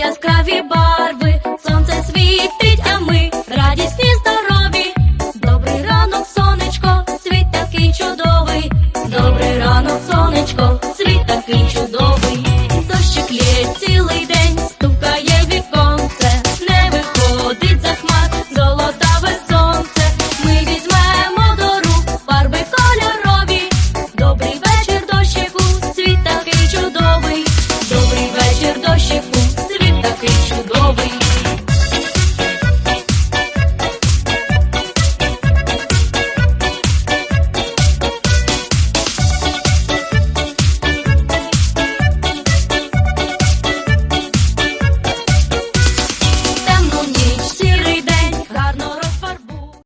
яскраві барви, сонце світить, а ми радісні, здорові. Добрий ранок, сонечко, світ такий чудовий. Добрий ранок, сонечко, світ такий чудовий. Дощик лє цілий день, стукає віконце, не виходить за хмар, золотаве сонце. Ми візьмемо до рук фарби кольорові. Добрий вечір, дощику, світ такий чудовий. Добрий вечір, дощику.